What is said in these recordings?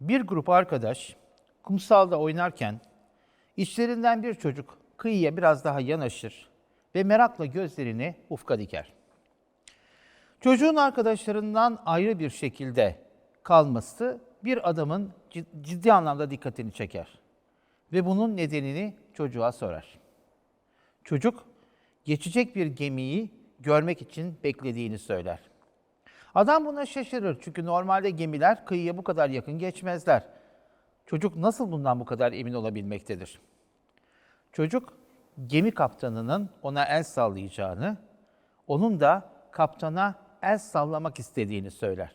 Bir grup arkadaş kumsalda oynarken içlerinden bir çocuk kıyıya biraz daha yanaşır ve merakla gözlerini ufka diker. Çocuğun arkadaşlarından ayrı bir şekilde kalması bir adamın cid- ciddi anlamda dikkatini çeker ve bunun nedenini çocuğa sorar. Çocuk geçecek bir gemiyi görmek için beklediğini söyler. Adam buna şaşırır çünkü normalde gemiler kıyıya bu kadar yakın geçmezler. Çocuk nasıl bundan bu kadar emin olabilmektedir? Çocuk gemi kaptanının ona el sallayacağını, onun da kaptana el sallamak istediğini söyler.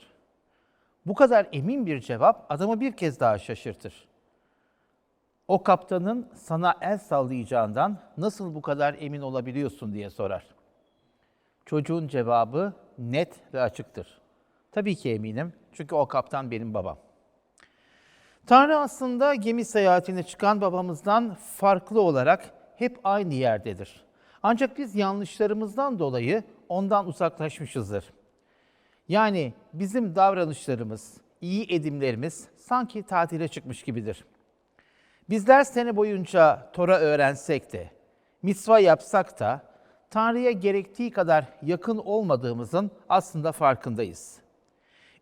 Bu kadar emin bir cevap adamı bir kez daha şaşırtır. O kaptanın sana el sallayacağından nasıl bu kadar emin olabiliyorsun diye sorar. Çocuğun cevabı net ve açıktır. Tabii ki eminim çünkü o kaptan benim babam. Tanrı aslında gemi seyahatine çıkan babamızdan farklı olarak hep aynı yerdedir. Ancak biz yanlışlarımızdan dolayı ondan uzaklaşmışızdır. Yani bizim davranışlarımız, iyi edimlerimiz sanki tatile çıkmış gibidir. Bizler sene boyunca Tora öğrensek de, misva yapsak da Tanrı'ya gerektiği kadar yakın olmadığımızın aslında farkındayız.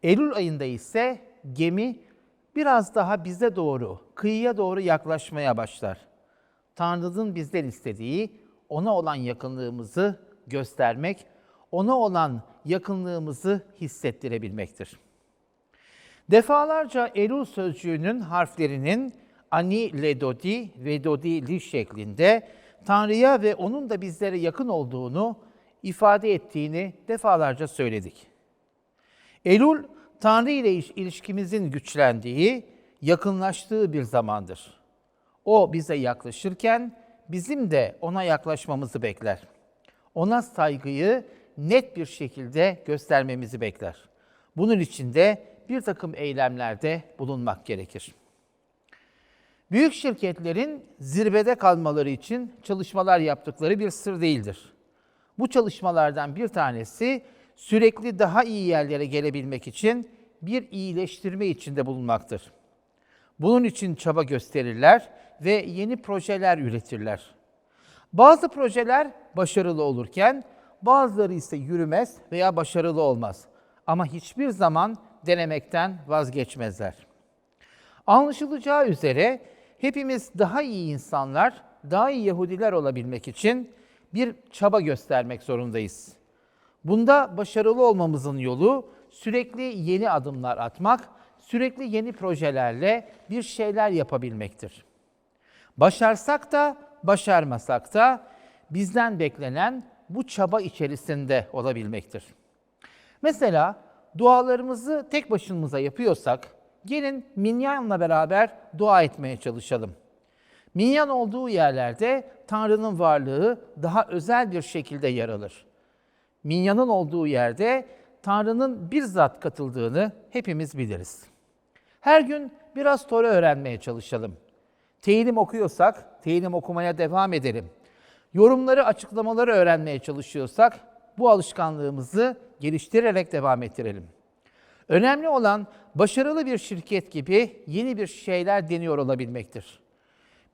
Eylül ayında ise gemi biraz daha bize doğru, kıyıya doğru yaklaşmaya başlar. Tanrı'nın bizden istediği ona olan yakınlığımızı göstermek, ona olan yakınlığımızı hissettirebilmektir. Defalarca Elul sözcüğünün harflerinin ani ledodi ve dodi li şeklinde Tanrı'ya ve onun da bizlere yakın olduğunu ifade ettiğini defalarca söyledik. Elul, Tanrı ile iş- ilişkimizin güçlendiği, yakınlaştığı bir zamandır. O bize yaklaşırken bizim de ona yaklaşmamızı bekler. Ona saygıyı net bir şekilde göstermemizi bekler. Bunun için de bir takım eylemlerde bulunmak gerekir. Büyük şirketlerin zirvede kalmaları için çalışmalar yaptıkları bir sır değildir. Bu çalışmalardan bir tanesi sürekli daha iyi yerlere gelebilmek için bir iyileştirme içinde bulunmaktır. Bunun için çaba gösterirler ve yeni projeler üretirler. Bazı projeler başarılı olurken bazıları ise yürümez veya başarılı olmaz. Ama hiçbir zaman denemekten vazgeçmezler. Anlaşılacağı üzere hepimiz daha iyi insanlar, daha iyi Yahudiler olabilmek için bir çaba göstermek zorundayız. Bunda başarılı olmamızın yolu sürekli yeni adımlar atmak, sürekli yeni projelerle bir şeyler yapabilmektir. Başarsak da, başarmasak da bizden beklenen bu çaba içerisinde olabilmektir. Mesela dualarımızı tek başımıza yapıyorsak, gelin minyanla beraber dua etmeye çalışalım. Minyan olduğu yerlerde Tanrı'nın varlığı daha özel bir şekilde yer alır. Minyanın olduğu yerde Tanrı'nın bir zat katıldığını hepimiz biliriz. Her gün biraz Tora öğrenmeye çalışalım. Teyilim okuyorsak, teyilim okumaya devam edelim. Yorumları, açıklamaları öğrenmeye çalışıyorsak, bu alışkanlığımızı geliştirerek devam ettirelim. Önemli olan başarılı bir şirket gibi yeni bir şeyler deniyor olabilmektir.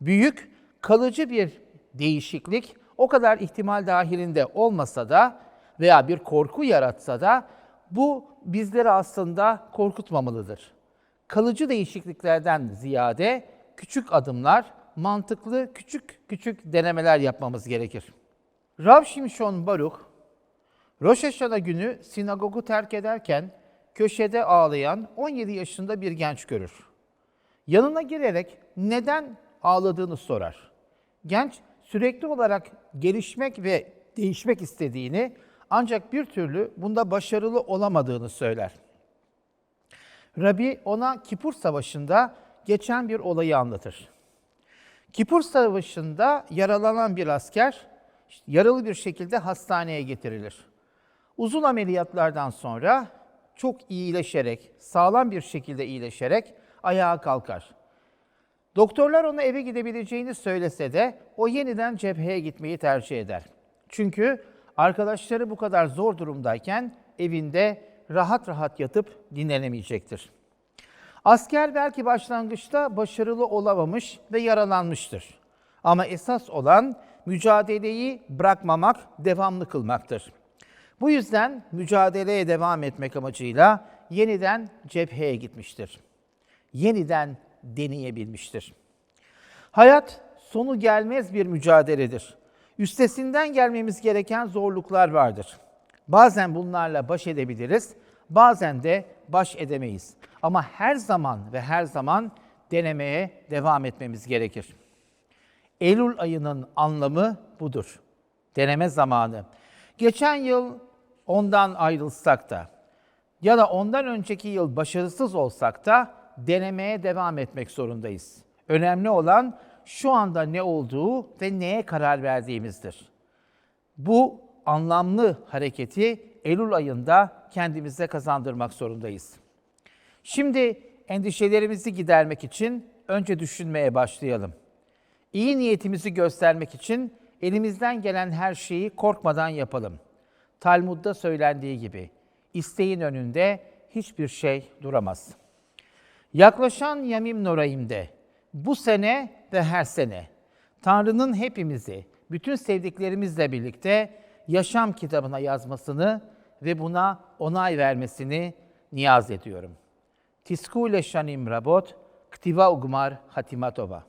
Büyük, kalıcı bir değişiklik o kadar ihtimal dahilinde olmasa da veya bir korku yaratsa da bu bizleri aslında korkutmamalıdır. Kalıcı değişikliklerden ziyade küçük adımlar, mantıklı küçük küçük denemeler yapmamız gerekir. Rav Şimşon Baruch, Rosh Hashanah günü sinagogu terk ederken köşede ağlayan 17 yaşında bir genç görür. Yanına girerek neden ağladığını sorar. Genç sürekli olarak gelişmek ve değişmek istediğini ancak bir türlü bunda başarılı olamadığını söyler. Rabbi ona Kipur Savaşı'nda geçen bir olayı anlatır. Kipur Savaşı'nda yaralanan bir asker yaralı bir şekilde hastaneye getirilir. Uzun ameliyatlardan sonra çok iyileşerek, sağlam bir şekilde iyileşerek ayağa kalkar. Doktorlar ona eve gidebileceğini söylese de o yeniden cepheye gitmeyi tercih eder. Çünkü arkadaşları bu kadar zor durumdayken evinde rahat rahat yatıp dinlenemeyecektir. Asker belki başlangıçta başarılı olamamış ve yaralanmıştır. Ama esas olan mücadeleyi bırakmamak, devamlı kılmaktır. Bu yüzden mücadeleye devam etmek amacıyla yeniden cepheye gitmiştir. Yeniden deneyebilmiştir. Hayat sonu gelmez bir mücadeledir. Üstesinden gelmemiz gereken zorluklar vardır. Bazen bunlarla baş edebiliriz, bazen de baş edemeyiz. Ama her zaman ve her zaman denemeye devam etmemiz gerekir. Eylül ayının anlamı budur. Deneme zamanı. Geçen yıl ondan ayrılsak da ya da ondan önceki yıl başarısız olsak da denemeye devam etmek zorundayız. Önemli olan şu anda ne olduğu ve neye karar verdiğimizdir. Bu anlamlı hareketi Eylül ayında kendimize kazandırmak zorundayız. Şimdi endişelerimizi gidermek için önce düşünmeye başlayalım. İyi niyetimizi göstermek için elimizden gelen her şeyi korkmadan yapalım. Talmud'da söylendiği gibi isteğin önünde hiçbir şey duramaz. Yaklaşan Yamim Noraim'de bu sene ve her sene Tanrı'nın hepimizi bütün sevdiklerimizle birlikte yaşam kitabına yazmasını ve buna onay vermesini niyaz ediyorum. Tiskule Shanim Rabot, Ktiva Ugmar Hatimatova.